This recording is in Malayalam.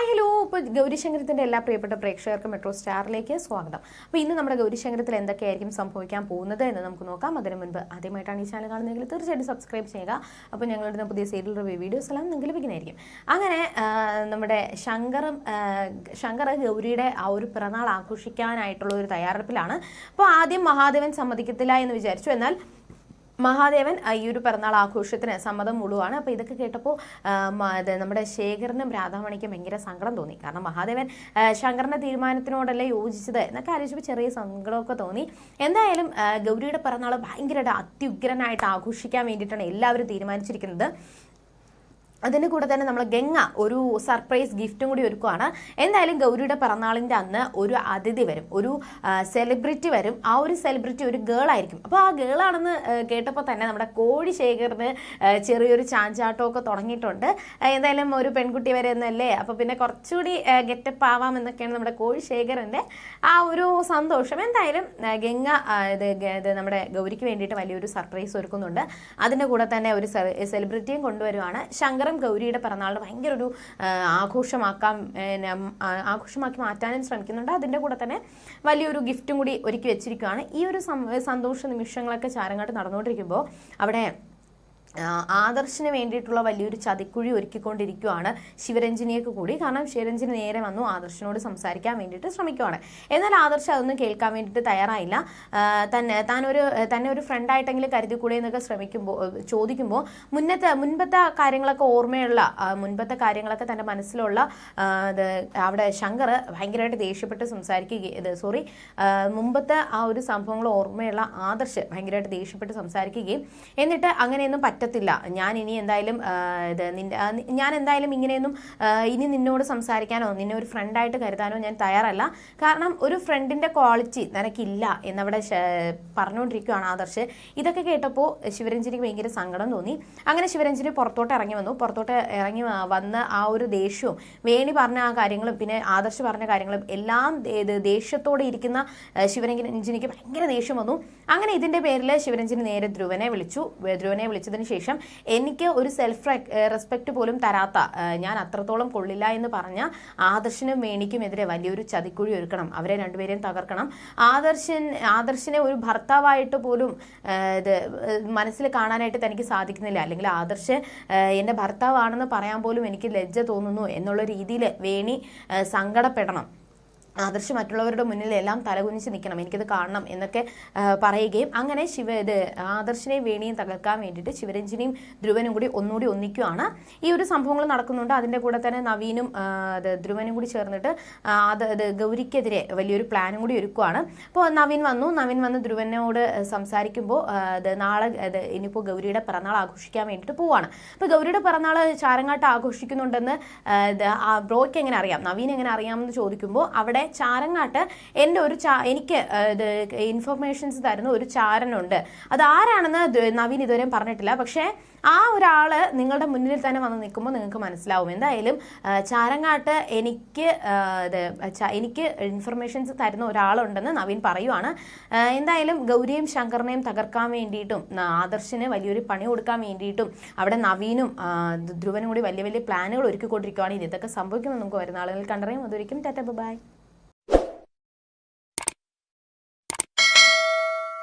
Hi hello. ഇപ്പോൾ ഗൗരിശങ്കരത്തിന്റെ എല്ലാ പ്രിയപ്പെട്ട പ്രേക്ഷകർക്കും മെട്രോ സ്റ്റാറിലേക്ക് സ്വാഗതം. അപ്പോൾ ഇന്ന് നമ്മുടെ ഗൗരിശങ്കരത്തിൽ എന്തൊക്കെയായിരിക്കും സംഭവിക്കാൻ പോകുന്നത് എന്ന് നമുക്ക് നോക്കാം. അതിന് മുൻപ് ആദ്യമായിട്ടാണ് ഈ ചാനൽ കാണുന്നതെങ്കിൽ തീർച്ചയായിട്ടും സബ്സ്ക്രൈബ് ചെയ്യുക. അപ്പോൾ ഞങ്ങളുടെ പുതിയ സീരിയൽ റിവ്യൂ വീഡിയോസ് എല്ലാം നിങ്ങൾക്ക് ലഭിക്കുന്നതായിരിക്കും. അങ്ങനെ നമ്മുടെ ശങ്കറും ശങ്കർ ഗൗരിയുടെ ആ ഒരു പിറന്നാൾ ആഘോഷിക്കാനായിട്ടുള്ള ഒരു തയ്യാറെടുപ്പിലാണ്. അപ്പോൾ ആദ്യം മഹാദേവൻ സമ്മതിക്കത്തില്ല എന്ന് വിചാരിച്ചു. എന്നാൽ മഹാദേവൻ ഈ ഒരു പിറന്നാൾ ആഘോഷത്തിന് സമ്മതം മുഴുവാണ് അപ്പോൾ ഇതൊക്കെ കേട്ടപ്പോൾ നമ്മുടെ ശേഖരനും രാധാമണിക്കും ഭയങ്കര സങ്കടം തോന്നി. കാരണം മഹാദേവൻ ശങ്കറിന്റെ തീരുമാനത്തിനോടല്ലേ യോജിച്ചത് എന്നൊക്കെ ആലോചിച്ചപ്പോൾ ചെറിയ സങ്കടമൊക്കെ തോന്നി. എന്തായാലും ഗൗരിയുടെ പിറന്നാൾ ഭയങ്കരമായിട്ട് അത്യുഗ്രനായിട്ട് ആഘോഷിക്കാൻ വേണ്ടിയിട്ടാണ് എല്ലാവരും തീരുമാനിച്ചിരിക്കുന്നത്. അതിന് കൂടെ തന്നെ നമ്മൾ ഗംഗ ഒരു സർപ്രൈസ് ഗിഫ്റ്റും കൂടി ഒരുക്കുവാണ്. എന്തായാലും ഗൗരിയുടെ പിറന്നാളിന്റെ അന്ന് ഒരു അതിഥി വരും ഒരു സെലിബ്രിറ്റി വരും. ആ ഒരു സെലിബ്രിറ്റി ഒരു ഗേൾ ആയിരിക്കും. അപ്പോൾ ആ ഗേൾ ആണെന്ന് കേട്ടപ്പോൾ തന്നെ നമ്മുടെ കോഴി ശേഖറിന് ചെറിയൊരു ചാഞ്ചാട്ടമൊക്കെ തുടങ്ങിയിട്ടുണ്ട്. എന്തായാലും ഒരു പെൺകുട്ടി വരെ എന്നല്ലേ? അപ്പോൾ പിന്നെ കുറച്ചുകൂടി ഗെറ്റപ്പ് ആവാം എന്നൊക്കെയാണ് നമ്മുടെ കോഴി ശേഖരന്റെ ആ ഒരു സന്തോഷം. എന്തായാലും ഗംഗ ഇത് നമ്മുടെ ഗൗരിക്ക് വേണ്ടിയിട്ട് വലിയൊരു സർപ്രൈസ് ഒരുക്കുന്നുണ്ട്. അതിന്റെ കൂടെ തന്നെ ഒരു സെലിബ്രിറ്റിയും കൊണ്ടുവരുവാണ്. ശങ്കറും ഗൗരിയുടെ പിറന്നാളിന് ഭയങ്കര ഒരു ആഘോഷമാക്കാം ആഘോഷമാക്കി മാറ്റാനും ശ്രമിക്കുന്നുണ്ട്. അതിന്റെ കൂടെ തന്നെ വലിയൊരു ഗിഫ്റ്റും കൂടി ഒരുക്കി വെച്ചിരിക്കുകയാണ്. ഈ ഒരു സന്തോഷ നിമിഷങ്ങളൊക്കെ ചാരങ്ങാട്ട് നടന്നുകൊണ്ടിരിക്കുമ്പോൾ അവിടെ ആദർശിന് വേണ്ടിയിട്ടുള്ള വലിയൊരു ചതിക്കുഴി ഒരുക്കിക്കൊണ്ടിരിക്കുകയാണ് ശിവരഞ്ജിനിയൊക്കെ കൂടി. കാരണം ശിവരഞ്ജിനി നേരെ വന്നു ആദർശിനോട് സംസാരിക്കാൻ വേണ്ടിയിട്ട് ശ്രമിക്കുകയാണ് എന്നാൽ ആദർശ് അതൊന്നും കേൾക്കാൻ വേണ്ടിയിട്ട് തയ്യാറായില്ല. തന്നെ താനൊരു തന്നെ ഒരു ഫ്രണ്ടായിട്ടെങ്കിലും കരുതിക്കൂടെ എന്നൊക്കെ ശ്രമിക്കുമ്പോൾ ചോദിക്കുമ്പോൾ മുന്നത്തെ മുൻപത്തെ കാര്യങ്ങളൊക്കെ ഓർമ്മയുള്ള മുൻപത്തെ കാര്യങ്ങളൊക്കെ തന്റെ മനസ്സിലുള്ള അവിടെ ശങ്കർ ഭയങ്കരമായിട്ട് ദേഷ്യപ്പെട്ട് സംസാരിക്കുകയും സോറി മുമ്പത്തെ ആ ഒരു സംഭവങ്ങൾ ഓർമ്മയുള്ള ആദർശ് ഭയങ്കരമായിട്ട് ദേഷ്യപ്പെട്ട് സംസാരിക്കുകയും എന്നിട്ട് അങ്ങനെയൊന്നും പറ്റത്തില്ല. ഞാൻ ഇനി എന്തായാലും ഇത് നിന്റെ ഞാൻ എന്തായാലും ഇങ്ങനെയൊന്നും ഇനി നിന്നോട് സംസാരിക്കാനോ നിന്നെ ഒരു ഫ്രണ്ടായിട്ട് കരുതാനോ ഞാൻ തയ്യാറല്ല. കാരണം ഒരു ഫ്രണ്ടിന്റെ ക്വാളിറ്റി നിനക്കില്ല എന്നവിടെ പറഞ്ഞുകൊണ്ടിരിക്കുകയാണ് ആദർശ്. ഇതൊക്കെ കേട്ടപ്പോൾ ശിവരഞ്ജനിക്ക് ഭയങ്കര സങ്കടം തോന്നി. അങ്ങനെ ശിവരഞ്ജനി പുറത്തോട്ട് ഇറങ്ങി വന്നു. പുറത്തോട്ട് ഇറങ്ങി വന്ന് ആ ഒരു ദേഷ്യവും വേണി പറഞ്ഞ ആ കാര്യങ്ങളും പിന്നെ ആദർശ് പറഞ്ഞ കാര്യങ്ങളും എല്ലാം ദേഷ്യത്തോടെ ഇരിക്കുന്ന ശിവരഞ്ജിനിക്ക് ഭയങ്കര ദേഷ്യം വന്നു. അങ്ങനെ ഇതിന്റെ പേരിൽ ശിവരഞ്ജനി നേരെ ധ്രുവനെ വിളിച്ചു. ധ്രുവനെ വിളിച്ചതിന് ശേഷം എനിക്ക് ഒരു സെൽഫ് റെസ്പെക്ട് പോലും തരാത്ത ഞാൻ അത്രത്തോളം കൊള്ളില്ല എന്ന് പറഞ്ഞ ആദർശിനും മേണിക്കുമെതിരെ വലിയൊരു ചതിക്കുഴി ഒരുക്കണം. അവരെ രണ്ടുപേരെയും തകർക്കണം. ആദർശൻ ആദർശിനെ ഒരു ഭർത്താവായിട്ട് പോലും ഇത് മനസ്സിൽ കാണാനായിട്ട് തനിക്ക് സാധിക്കുന്നില്ല. അല്ലെങ്കിൽ ആദർശ് എന്റെ ഭർത്താവാണെന്ന് പറയാൻ പോലും എനിക്ക് ലജ്ജ തോന്നുന്നു എന്നുള്ള രീതിയിൽ വേണി സങ്കടപ്പെടണം. ആദർശ് മറ്റുള്ളവരുടെ മുന്നിൽ എല്ലാം തലകുനിച്ച് നിൽക്കണം എനിക്കത് കാണണം എന്നൊക്കെ പറയുകയും അങ്ങനെ ശിവ ഇത് ആദർശിനെയും വേണിയും തകർക്കാൻ വേണ്ടിയിട്ട് ശിവരഞ്ജിനിയും ധ്രുവനും കൂടി ഒന്നുകൂടി ഒന്നിക്കുകയാണ് ഈ ഒരു സംഭവങ്ങൾ നടക്കുന്നുണ്ട്. അതിന്റെ കൂടെ തന്നെ നവീനും ധ്രുവനും കൂടി ചേർന്നിട്ട് അത് ഗൗരിക്കെതിരെ വലിയൊരു പ്ലാനും കൂടി ഒരുക്കുകയാണ് അപ്പോൾ നവീൻ വന്നു. നവീൻ വന്ന് ധ്രുവനോട് സംസാരിക്കുമ്പോൾ അത് നാളെ അത് ഇനിയിപ്പോൾ ഗൗരിയുടെ പിറന്നാൾ ആഘോഷിക്കാൻ വേണ്ടിയിട്ട് പോവാണ്. അപ്പോൾ ഗൗരിയുടെ പിറന്നാൾ ചാരങ്ങാട്ട് ആഘോഷിക്കുന്നുണ്ടെന്ന് ബ്രോയ്ക്ക് എങ്ങനെ അറിയാം? നവീൻ എങ്ങനെ അറിയാമെന്ന് ചോദിക്കുമ്പോൾ അവിടെ ചാരങ്ങാട്ട് എന്റെ ഒരു ചാ എനിക്ക് ഇത് ഇൻഫർമേഷൻസ് തരുന്ന ഒരു ചാരനുണ്ട്. അത് ആരാണെന്ന് നവീൻ ഇതുവരെ പറഞ്ഞിട്ടില്ല. പക്ഷേ ആ ഒരാൾ നിങ്ങളുടെ മുന്നിൽ തന്നെ വന്ന് നിൽക്കുമ്പോൾ നിങ്ങൾക്ക് മനസ്സിലാവും. എന്തായാലും ചാരങ്ങാട്ട് എനിക്ക് ഇത് എനിക്ക് ഇൻഫർമേഷൻസ് തരുന്ന ഒരാളുണ്ടെന്ന് നവീൻ പറയുവാണ്. എന്തായാലും ഗൗരിയും ശങ്കറിനെയും തകർക്കാൻ വേണ്ടിയിട്ടും ആദർശിന് വലിയൊരു പണി കൊടുക്കാൻ വേണ്ടിയിട്ടും അവിടെ നവീനും ധ്രുവനും കൂടി വലിയ വലിയ പ്ലാനുകൾ ഒരുക്കിക്കൊണ്ടിരിക്കുകയാണ് ഇത് ഇതൊക്കെ സംഭവിക്കുമെന്ന് നമുക്ക് വരുന്ന ആളുകൾ കണ്ടറിയും. അതൊരിക്കും ടാറ്റ ബൈ.